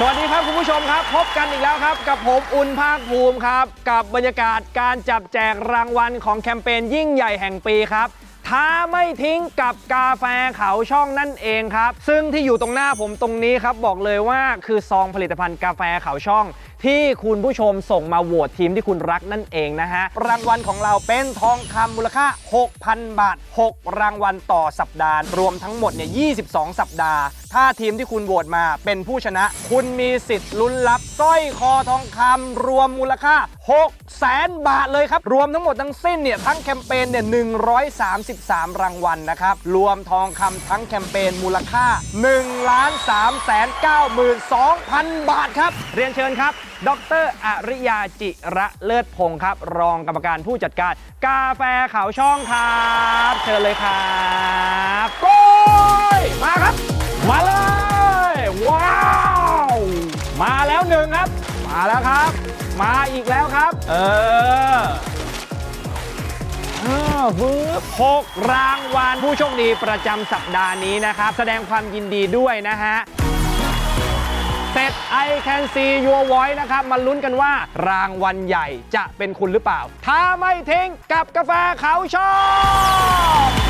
สวัสดีครับคุณผู้ชมครับ พบกันอีกแล้วครับ กับผมอุ่นภาคภูมิครับ กับบรรยากาศการจับแจกรางวัลของแคมเปญยิ่งใหญ่แห่งปีครับท้าไม่ทิ้งกับกาแฟเขาช่องนั่นเองครับ ซึ่งที่อยู่ตรงหน้าผมตรงนี้ครับ บอกเลยว่าคือซองผลิตภัณฑ์กาแฟเขาช่องที่คุณผู้ชมส่งมาโหวตทีมที่คุณรักนั่นเองนะฮะ รางวัลของเราเป็นทองคำมูลค่า 6,000 บาท 6 รางวัลต่อสัปดาห์ รวมทั้งหมดเนี่ย22 สัปดาห์ ถ้าทีมที่คุณโหวตมาเป็นผู้ชนะ คุณมีสิทธิ์ลุ้นรับสร้อยคอทองคำรวมมูลค่า6แสนบาทเลยครับ รวมทั้งหมดทั้งสิ้นเนี่ยทั้งแคมเปญเนี่ย133 รางวัลนะครับ รวมทองคำทั้งแคมเปญมูลค่า1ล้าน3แสน92,000 บาทครับ เรียนเชิญครับ ดรอริยาจิระเลิศพงศ์ครับ รองกรรมการผู้จัดการ กาแฟเขาช่องครับเชิญเลยครับโก้ยมาครับ มาเลย ว้าว มาแล้วหนึ่งครับ มาแล้วครับ มาอีกแล้วครับ เอออ้าวบึ๊บหกรางวัลผู้โชคดีประจำสัปดาห์นี้นะครับ แสดงความยินดีด้วยนะฮะ เสร็จ I can see your voice นะครับ มาลุ้นกันว่ารางวัลใหญ่จะเป็นคุณหรือเปล่า ถ้าไม่ทิ้งกับกาแฟเขาชอบ